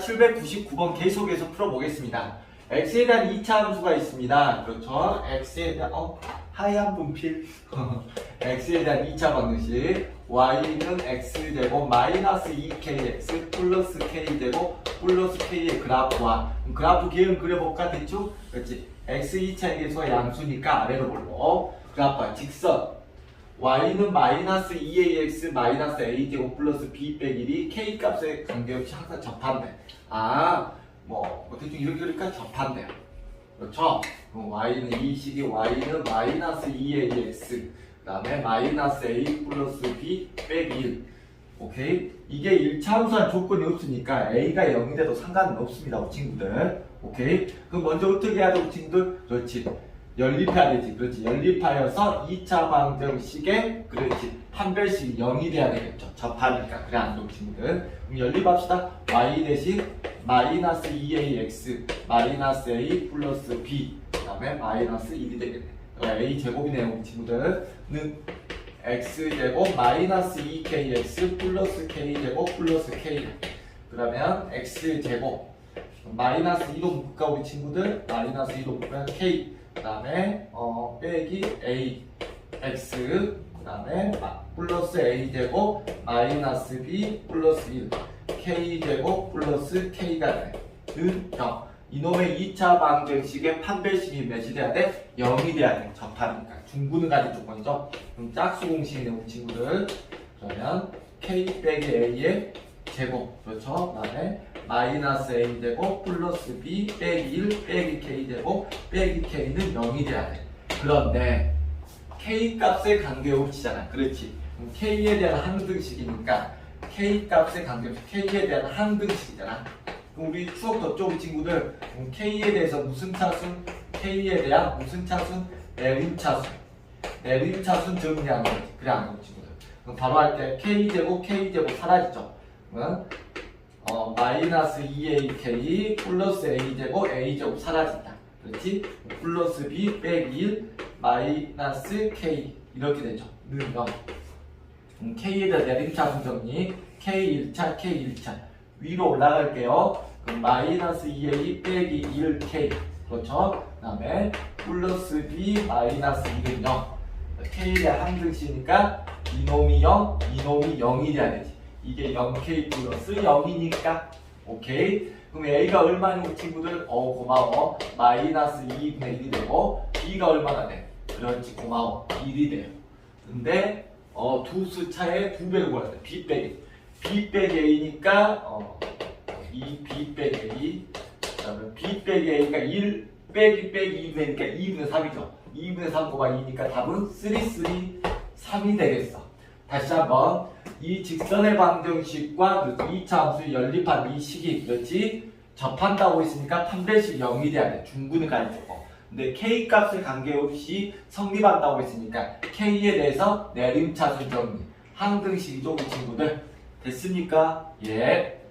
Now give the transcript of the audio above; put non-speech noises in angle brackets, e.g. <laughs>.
799번 계속해서 풀어보겠습니다. x에 대한 2차 함수가 있습니다. 그렇죠? x에 대한 어 하얀 분필 <laughs> x에 대한 2차 방정식 y는 x제곱 마이너스 2kx 플러스 k제곱 플러스 k의 그래프와 그래프 기형 그려볼까 대충? 그렇지 x 2차의 계수가 양수니까 아래로 볼고 그래프와 직선 y는 마이너스 2ax 마이너스 a제곱 플러스 b 빼기 1이 k 값에 관계없이 항상 접한대. 아, 뭐, 뭐 대충 이렇게 그러니까 접한대요. 그렇죠? 그럼 y는 이 식이 y는 마이너스 2ax 그 다음에 마이너스 a 플러스 b 빼기 1 오케이? 이게 1차 함수한 조건이 없으니까 a가 0이 돼도 상관은 없습니다 친구들 오케이? 그럼 먼저 어떻게 해야 돼 우리 친구들? 그렇지 연립해야 되지. 그렇지. 연립하여서 2차 방정식에 그렇지 판별식이 0이 돼야 되겠죠. 접하니까. 그래 안 친구들. 그럼 연립합시다. y 대신 마이너스 2ax 마이너스 a 플러스 b. 그 다음에 마이너스 1이 되겠네. a 제곱이네요 친구들은. x제곱 마이너스 2kx 플러스 k제곱 플러스 k. 그러면 x제곱 마이너스 2로 묶을까 우리 친구들? 마이너스 2로 묶으면 k 그 다음에 어 빼기 a x. 그 다음에 플러스 a 제곱 마이너스 b 플러스 1 k 제곱 플러스 k가 되는 0 이놈의 2차 방정식의 판별식이 몇이 돼야 돼? 0이 돼야 돼. 접하니까. 중구는 가진 조건이죠. 그럼 짝수 공식이네 우리 친구들. 그러면 k 빼기 a의 제곱. 그렇죠? 그 다음에 마이너스 a 제곱 플러스 b 빼기 1 빼기 k 제곱 빼기 k는 0이 돼야 돼. 그런데 k 값에 관계없이잖아 그렇지? k에 대한 항등식이니까 k 값에 관계없이 k에 대한 항등식이잖아. 우리 추억 우리 친구들? k에 대해서 무슨 차순? K에 대한 무슨 차순? 내림 차순. 내림 차순 정리하는 거지. 그래 안 그래 친구들. 그럼 바로 할 때 k 제곱 k 제곱 사라지죠 그러면 어, 마이너스 2ak 플러스 a제곱 a제곱 사라진다. 그렇지? 플러스 b 빼기 1 마이너스 k 이렇게 되죠. 는 0. 음, k에 대한 내림차순 정리 k 1차 k 1차 위로 올라갈게요. 그럼 마이너스 2a 빼기 1k 그렇죠? 그 다음에 플러스 b 마이너스 1은 0 k에 대한 항등식이니까 이놈이 0, 이놈이 0이 돼야 되지. 이게 0k 플러스 0이니까. 오케이? 그럼 a가 우리 친구들? 어 고마워. 마이너스 2분의 1이 되고 b가 얼마나 돼? 그렇지 고마워. 1이 돼요. 근데 어 두 수 차에 두 구해야 돼. B 빼기 b 빼기 a니까 어 2 b 빼기 a. 그다음에 b 빼기 a가 1 빼기 빼기 2분의 1이니까 2분의 3이죠. 2분의 3 곱하 2니까 답은 3 3 3이 되겠어 다시 한번 이 직선의 방정식과 그 2차 함수의 연립한 이 식이 그렇지 접한다고 했으니까 판별식 0이 돼야 돼. 중구는 가리고 근데 k 값에 관계없이 성립한다고 했으니까 k에 대해서 내림차순 정리. 항등식이죠 우리 친구들 됐습니까? 예